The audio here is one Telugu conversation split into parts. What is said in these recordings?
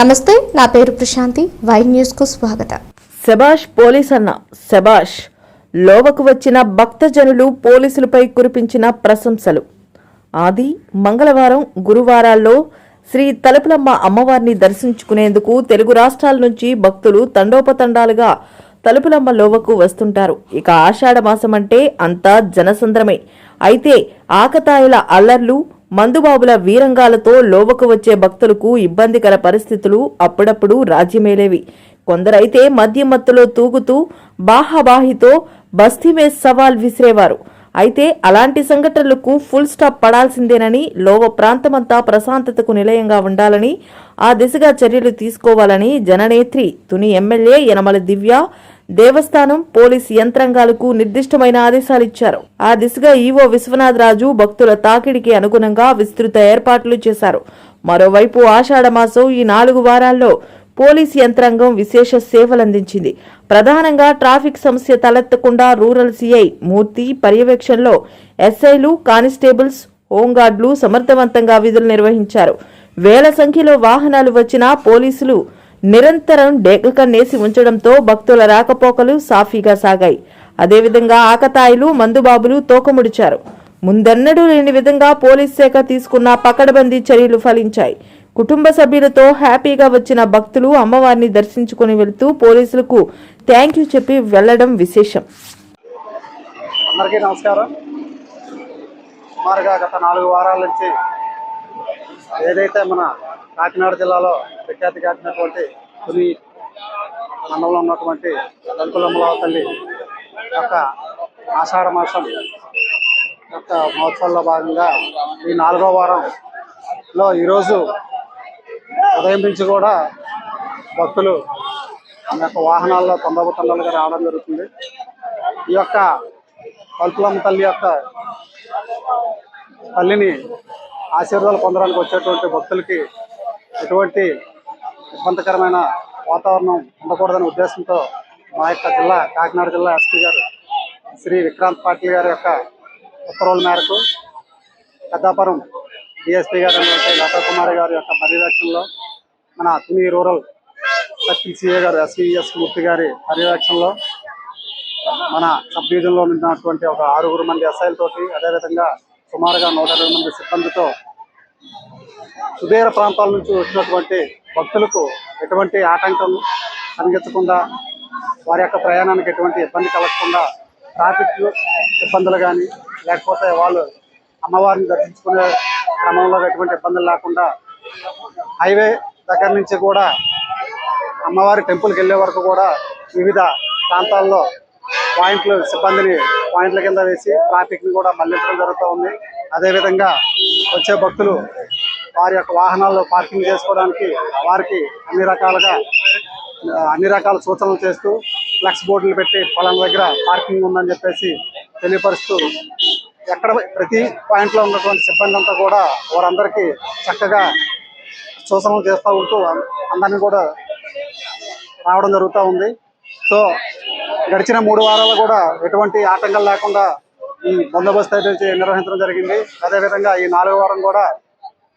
నమస్తే నా పేరు ప్రశాంతి. వై న్యూస్కు స్వాగతం. శబాష్ పోలీస్ అన్న శబాష్ లోవకు వచ్చిన భక్తజనులు పోలీసులపై కురిపించిన ప్రశంసలు. ఆది మంగళవారం గురువారాల్లో శ్రీ తలుపులమ్మ అమ్మవారిని దర్శించుకునేందుకు తెలుగు రాష్ట్రాల నుంచి భక్తులు తండోపతండాలుగా తలుపులమ్మ లోవకు వస్తుంటారు. ఇక ఆషాఢ మాసం అంటే అంతా జనసంద్రమే. అయితే ఆకతాయిల అల్లర్లు మందుబాబుల వీరంగాలతో లోవకు వచ్చే భక్తులకు ఇబ్బందికర పరిస్థితులు అప్పుడప్పుడు రాజ్యమేలేవి. కొందరైతే మద్యమత్తులో తూగుతూ బాహాబాహితో బస్తీమే సవాల్ విసిరేవారు. అయితే అలాంటి సంఘటనలకు ఫుల్ స్టాప్ పడాల్సిందేనని లోవ ప్రాంతమంతా ప్రశాంతతకు నిలయంగా ఉండాలని ఆ దిశగా చర్యలు తీసుకోవాలని జననేత్రి తుని ఎమ్మెల్యే యనమల దివ్య దేవస్థానం పోలీస్ యంత్రాంగాలకు నిర్దిష్టమైన ఆదేశాలిచ్చారు. ఆ దిశగా ఈవో విశ్వనాథ్ రాజు భక్తుల తాకిడికి అనుగుణంగా విస్తృత ఏర్పాట్లు చేశారు. మరోవైపు ఆషాఢమాసం ఈ నాలుగు వారాల్లో పోలీస్ యంత్రాంగం విశేష సేవలందించింది. ప్రధానంగా ట్రాఫిక్ సమస్య తలెత్తకుండా రూరల్ సిఐ మూర్తి పర్యవేక్షణలో ఎస్ఐలు కానిస్టేబుల్స్ హోంగార్డులు సమర్థవంతంగా విధులు నిర్వహించారు. వేల సంఖ్యలో వాహనాలు వచ్చినా పోలీసులు నిరంతరం డేగకన్నేసి ఉంచడంతో భక్తుల రాకపోకలు సాఫీగా సాగాయి. అదేవిధంగా ఆకతాయిలు మందుబాబులు తోకముడిచారు. ముందెన్నడూ లేని విధంగా పోలీస్ శాఖ తీసుకున్న పకడబందీ చర్యలు ఫలించాయి. కుటుంబ సభ్యులతో హ్యాపీగా వచ్చిన భక్తులు అమ్మవారిని దర్శించుకుని వెళ్తూ పోలీసులకు థ్యాంక్ యూ చెప్పి వెళ్ళడం విశేషం. అందరికీ నమస్కారం. సుమారుగా గత నాలుగు వారాల నుంచి ఏదైతే మన కాకినాడ జిల్లాలో ప్రఖ్యాతిగాంచినటువంటి తుని మండలంలో ఉన్నటువంటి దళితులమ్మల తల్లి యొక్క ఆషాఢ మాసం యొక్క మహోత్సవంలో భాగంగా ఈ నాలుగో వారంలో ఈరోజు ఉదయం నుంచి కూడా భక్తులు మన యొక్క వాహనాల్లో తొందరగా రావడం జరుగుతుంది. ఈ యొక్క కల్పులమ్మ తల్లి యొక్క తల్లిని ఆశీర్వాదాలు పొందడానికి వచ్చేటువంటి భక్తులకి ఎటువంటి ఇబ్బందికరమైన వాతావరణం ఉండకూడదనే ఉద్దేశంతో మా యొక్క జిల్లా కాకినాడ జిల్లా ఎస్పీ గారు శ్రీ విక్రాంత్ పాటిల్ గారి యొక్క ఉత్తర్వుల మేరకు పెద్దాపురం డిఎస్పీ గారు అయినటువంటి లతా కుమారి గారి యొక్క పర్యవేక్షణలో మన తుని రూరల్ సర్కిల్ సిఏ గారు ఎస్వీఎస్ మూర్తి గారి పర్యవేక్షణలో మన సబ్ డివిజన్లో ఉన్నటువంటి ఒక ఆరుగురు మంది ఎస్ఐలతోటి అదేవిధంగా సుమారుగా నూట ఇరవై మంది సిబ్బందితో సుదూర ప్రాంతాల నుంచి వచ్చినటువంటి భక్తులకు ఎటువంటి ఆటంకం కలిగించకుండా వారి యొక్క ప్రయాణానికి ఎటువంటి ఇబ్బంది కలగకుండా ట్రాఫిక్ ఇబ్బందులు కానీ లేకపోతే వాళ్ళు అమ్మవారిని దర్శించుకునే క్రమంలో ఎటువంటి ఇబ్బందులు లేకుండా హైవే దగ్గర నుంచి కూడా అమ్మవారి టెంపుల్కి వెళ్ళే వరకు కూడా వివిధ ప్రాంతాల్లో పాయింట్లు సిబ్బందిని పాయింట్ల కింద వేసి ట్రాఫిక్ని కూడా మళ్ళించడం జరుగుతూ ఉంది. అదేవిధంగా వచ్చే భక్తులు వారి యొక్క వాహనాల్లో పార్కింగ్ చేసుకోవడానికి వారికి అన్ని రకాలుగా అన్ని రకాల సూచనలు చేస్తూ ఫ్లెక్స్ బోర్డులు పెట్టి పొలం దగ్గర పార్కింగ్ ఉందని చెప్పేసి తెలియపరుస్తూ ఎక్కడ ప్రతి పాయింట్లో ఉన్నటువంటి సిబ్బంది అంతా కూడా వారందరికీ చక్కగా సూచనలు చేస్తూ ఉంటూ అందరినీ కూడా రావడం జరుగుతూ ఉంది. సో గడిచిన మూడు వారాలు కూడా ఎటువంటి ఆటంకాలు లేకుండా ఈ బందోబస్తు అయితే నిర్వహించడం జరిగింది. అదేవిధంగా ఈ నాలుగో వారం కూడా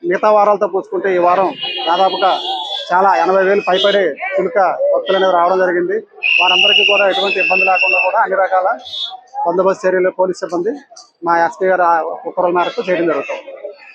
మిగతా వారాలతో పోసుకుంటే ఈ వారం దాదాపుగా చాలా ఎనభై వేలు పైపడే చులుక భక్తులు అనేది రావడం జరిగింది. వారందరికీ కూడా ఎటువంటి ఇబ్బంది లేకుండా కూడా అన్ని రకాల బందోబస్తు చర్యలు పోలీస్ సిబ్బంది మా ఎస్పీ గారు ఉత్తర్వుల మేరకు చేయడం జరుగుతుంది.